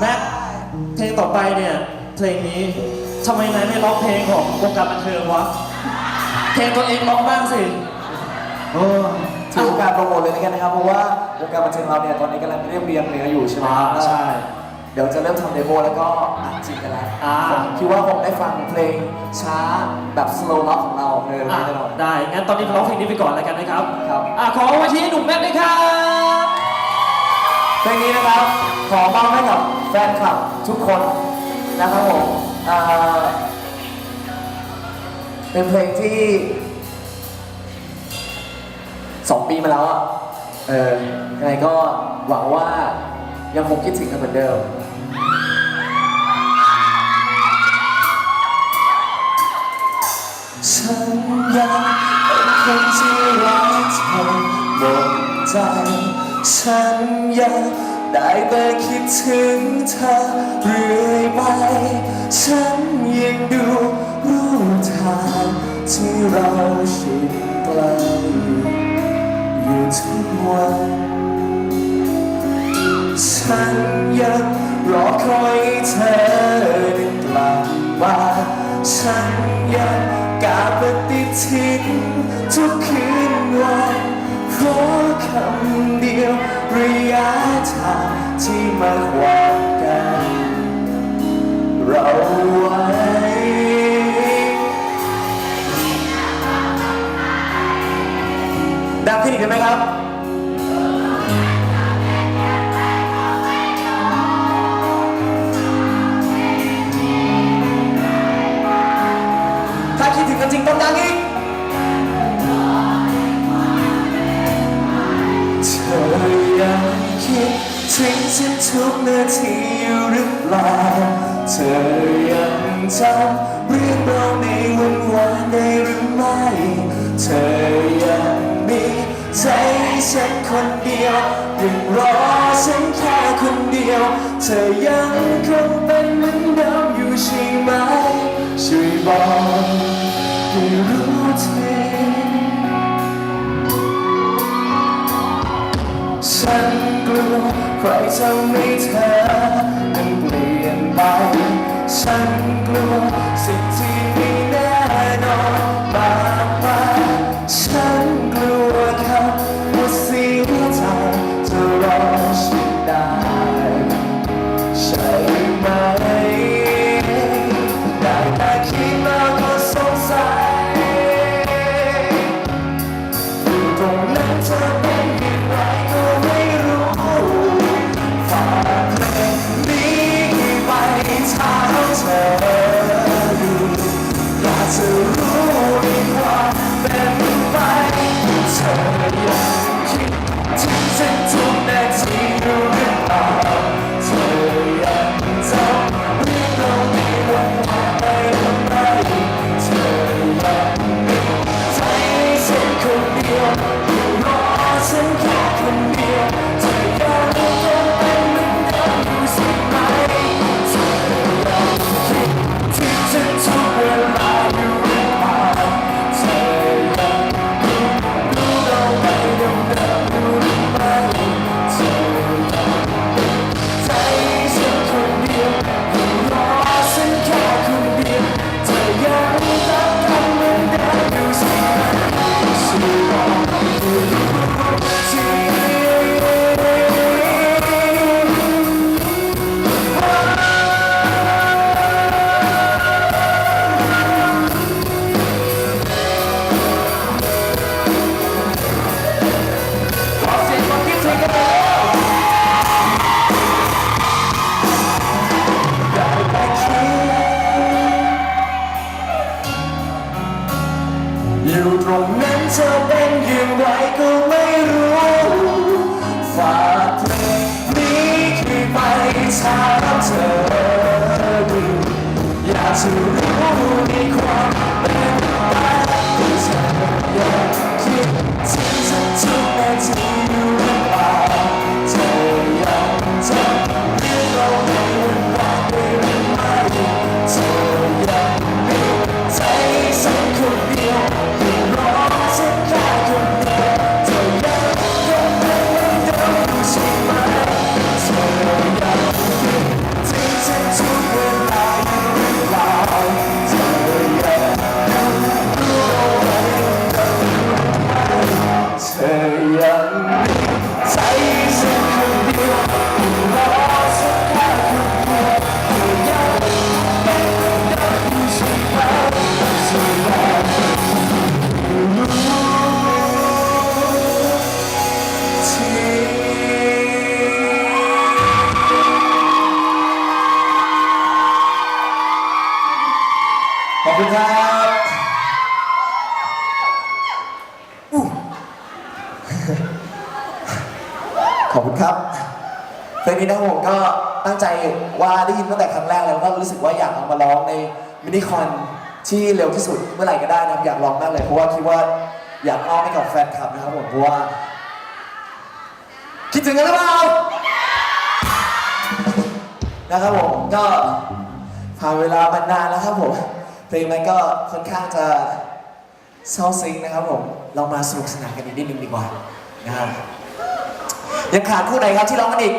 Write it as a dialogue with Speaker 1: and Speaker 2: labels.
Speaker 1: แม็กเพลงต่อไปเนี่ย เพลงนี้ทำไมนายไม่ร้องเพลงของวงการบันเทิงวะ เพลงตัวเองร้องบ้างสิ
Speaker 2: เออถือโอกาสโปรโมทเลยแล้วกันนะครับ เพราะว่าวงการบันเทิงเราเนี่ยตอนนี้กำลังเรียบเรียงเนื้ออยู่ใช่ไหม
Speaker 1: อ่าใช่
Speaker 2: เดี๋ยวจะเริ่มทำเดโมแล้วก็อัดจริงกันแล้ว
Speaker 1: อ่า
Speaker 2: ผมคิดว่าผมได้ฟังเพลงช้าแบบ slow rock ของเราเออ
Speaker 1: อะ
Speaker 2: แน่นอน
Speaker 1: ได้ งั้นตอนนี้ร้องเพลงนี้ไปก่อนแล้วกันนะครับ
Speaker 2: ครับ
Speaker 1: อะขอไว้ที่หนุ่มแม็กด้วยครับ
Speaker 2: เพลงนี้นะครับขอมอบให้กับแฟนคลับทุกคนนะครับผมเป็นเพลงที่สองปีมาแล้วอะเออยังไงก็หวังว่ายังคงคิดถึงกันเหมือนเดิมฉันยังเป็นคนที่รักเธอหมดใจ ฉันยังได้แต่คิดถึงเธอเรื่อยไป ฉันยังดูรูปถ่ายที่เราชิดใกลอยู่ทุกวัน ฉันยังรอคอยเธอได้กลับมาฉันยังกาปฏิทินทุกคืนวัน ขอคำเดียวระยะทางที่มาขวางกัน เราไว้ดังขึ้นอีกไหมครับ ทุกนาทีอยู่หรือเปล่า เธอยังจำเรื่องเราในวันวานได้หรือไม่ เธอยังมีใจฉันคนเดียวยังรอฉันแค่คนเดียว เธอยังคงเป็นเหมือนเดิมอยู่ใช่ไหมช่วยบอก รทำให้เธอนั้นเปลี่ยนไปฉันกลัว อย เห to ขอบคุณครับเพลงนี้นะครับผมก็ตั้งใจว่าได้ยินตั้งแต่ครั้งแรกแล้วก็รู้สึกว่าอยากเอามาร้องในมินิคอนที่เร็วที่สุดเมื่อไหร่ก็ได้นะครับอยากร้องมากเลยเพราะว่าคิดว่าอยากมอบให้กับแฟนคลับนะครับผมเพราะว่าคิดถึงกันหรือเปล่านะครับผมก็ผ่านเวลามานานแล้วครับผมเพลงมันก็ค่อนข้างจะ เศร้าซึ้งนะครับผมเรามาสนุกสนานกันอีกนิดนึงดีกว่านะครับยังขาดคู่ไหนครับที่ร้องกันอีก